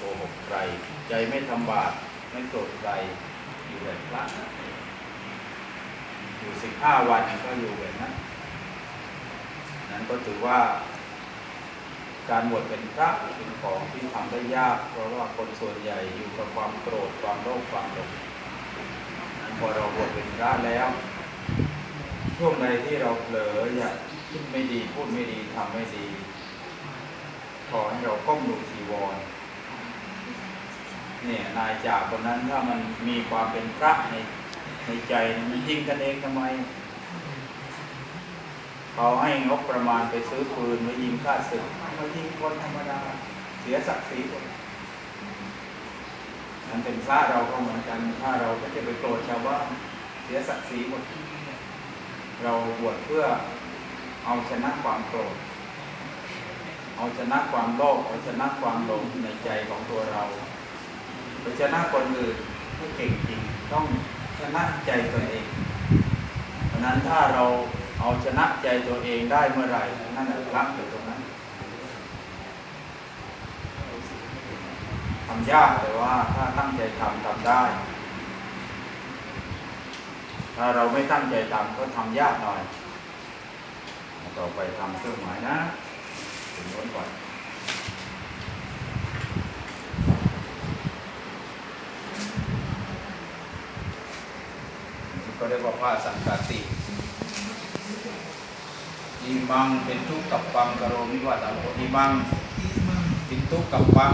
โกหกใคร ใจไม่ทำบาปไม่โกรธใครอยู่แบบพระอยู่สิบห้าวันก็อยู่แบบนั้นนั้นก็ถือว่า การบวชเป็นพระเป็นของที่ทำได้ยาก เพราะว่าคนส่วนใหญ่อยู่กับความโกรธความโลภความหลงนั้นพอเราบวชเป็นพระแล้วช่วงใดที่เราเผลออยากคิดไม่ดีพูดไม่ดีทำไม่ดีขอให้เราก้มดูทีวร เนี่ยนายจากคนนั้นถ้ามันมีความเป็นพระในในใจเนี่ยมันยิงกันเองทำไมเขาให้งบประมาณไปซื้อปืนมายิงฆ่าศึกมายิงคนธรรมดาเสียศักดิ์ศรีคนนั้นเป็นพระเราก็เหมือนกันถ้าเราก็จะไปโกรธชาวบ้านเสียศักดิ์ศรีหมดเราบวชเพื่อเอาชนะความโกรธเอาชนะความโลภเอาชนะความหลงในใจของตัวเรา ไปชนะคนอื่นไม่เก่งจริงต้องชนะใจตัวเองเพราะนั้นถ้าเราเอาชนะใจตัวเองได้เมื่อไหร่นั่นแหละรักอยู่ตรงนั้นทำยากแต่ว่าถ้าตั้งใจทำทำได้ ถ้าเราไม่ตั้งใจทำก็ทำยากหน่อย ต่อไปทำเครื่องหมายนะถึงโน้นก่อน ก็ เรียกว่าผ้าสังกาติอิมังเป็นทุกข์กับปังกโรมิวัตาโรอิมังเป็นทุกข์กับปัง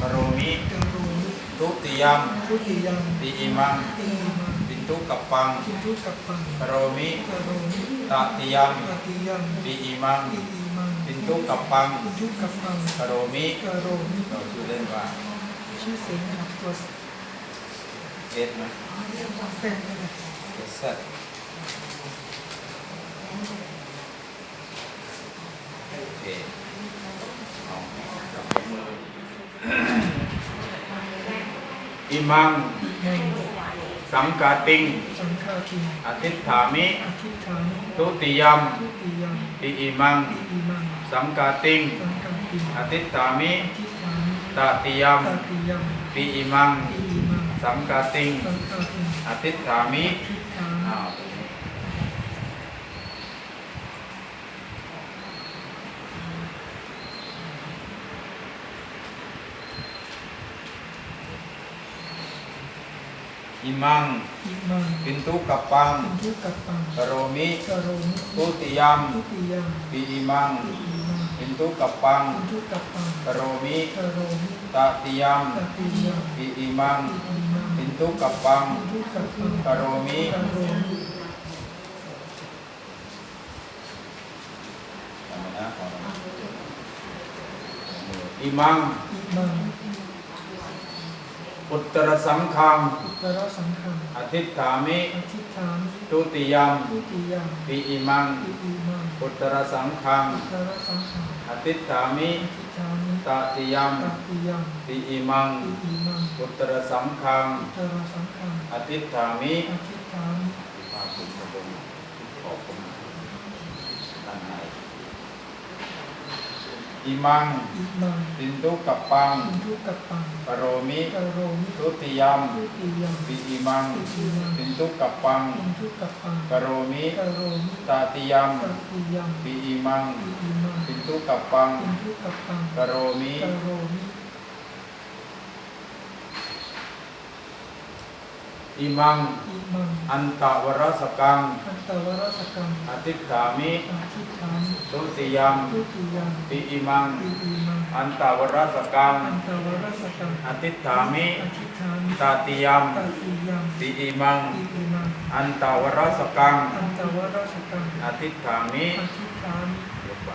กโรมิกโรมิทุติยมทุติยังติอิมังอินทุกับปังอิทุกัปปังกโรมิตติยมติยังติอิมังอิมังป็นทุกับปังอิทุกัปปังกโรมิกโรมิเราชื่อเล่นว่าชื่อเสียงครับตัว เอสไหมแฟนเลยเอสเซตโอเคเอาจับมืออิมังแห่งสังกาติงสังฆาทิอธิษฐามิ อธิษฐานทุติยัมทุติยังติอิมังอิมังสังกาติงสังฆาทิอธิษฐามิอธิษฐานตติยัมตติยังติอิมัง อิมัง สังกาติงสังฆาทิอธิษฐามิอธิษฐานอ้าวตรงนี้อิมังอิมัง ปินตุกัปปังอิทุกัปปังกโรมิกโรมิทุติยัมทุติยังปิอิมังอิมัง ปินตุกัปปังอิทุกัปปังกโรมิกโรมิตติยัมตติยังปิอิมัง ทุกขปังกโรมิกโรมิทำไมนะหน่อยอิมัง อิมังอุตตรสังคังอุตระสังฆังอธิษฐามิอธิษฐานทุติยัมทุติยังปิอิมังอิอิมังอุตตรสังคังอุตระสังฆังอธิษฐามิอธิษฐานตติยัมตติยังปิอิมังอิอิมังอุตตรสังคังอุตระสังฆังอธิษฐามิอธิษฐาน ภาคุณพระองค์ขอบคุณด้านใน อิมัง อิมังตินตุกัปปังอิทุกัปปังปโรมิกโรมิทุติยัมทุติยังปิอิมังอิอิมังตินตุกัปปังอิทุกัปปังปโรมิกโรมิตติยัมตติยังปิอิมังอิอิมังตินตุกัปปังอิทุกัปปังปโรมิกโรมิ อิมัง อิมัง อันตวรสกัง อันตวรสกังอธิษฐามิอธิษฐานทุติยัมทุติยังปิอิมังอิอิมัง อันตวรสกัง อันตวรสกังอธิษฐามิอธิษฐานตติยัมตติยังปิอิมังอิอิมัง อันตวรสกัง อันตวรสกังอธิษฐามิอธิษฐาน ยกไป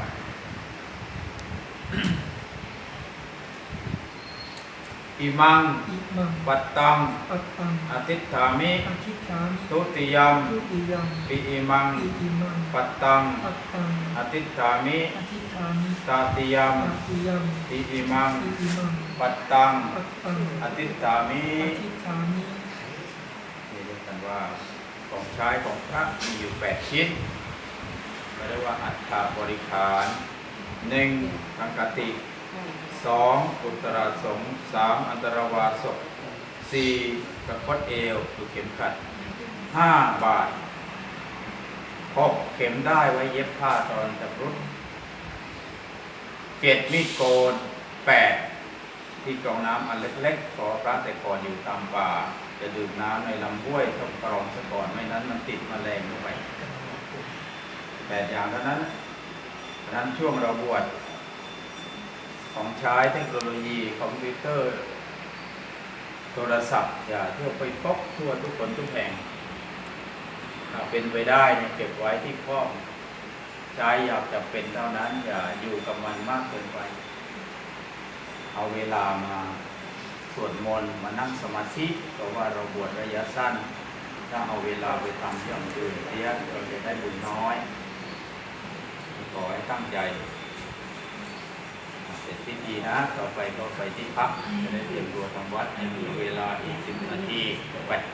อิมัง อิมังปัตตัง ปัตตังอธิษฐามิอธิษฐานทุติยัมทุติยังปิอิมังอิอิมังปัตตัง ปัตตังอธิษฐามิอธิษฐานตาติยัมตติยังปิอิมังอิอิมังปัตตัง ปัตตังอธิษฐามิอธิษฐานนี่เรียกกันว่าของใช้ของพระมีอยู่แปดชิ้นเรียกว่าอัฏฐาบริขารหนึ่งสังกติ สองอุตราสงสามอันตรวาสกสี่กระพดเอวคือเข็มขัดห้าบาทหกเข็มได้ไว้เย็บผ้าตอนจับรุดเจ็ดมีดโกนแปดที่กรองน้ำอันเล็กๆขอพระแต่ก่อนอยู่ตามป่า จะดื่มน้ำในลำห้วยต้องกรองซะก่อนไม่นั้นมันติดมแมลงเข้าไปแปดอย่างเท่านั้นนั้นช่วงเราบวช ของใช้เทคโนโลยีคอมพิวเตอร์ โทรศัพท์ อย่าเที่ยวไปพกทั่วทุกคนทุกแห่งเป็นไปได้เนี่ยเก็บไว้ที่ข้อมใช้อยากจะเป็นเท่านั้น อย่าอยู่กับมันมากเกินไป เอาเวลามาสวดมนต์มานั่งสมาธิเพราะว่าเราบวชระยะสั้น ถ้าเอาเวลาไปทำอย่างอื่นเสียเราจะได้บุญน้อยขอให้ตั้งใจ เสร็จพิธีนะ ต่อไปก็ไปที่พักจะได้เตรียมตัวทำวัดให้มีเวลาอีกสิบนาทีไป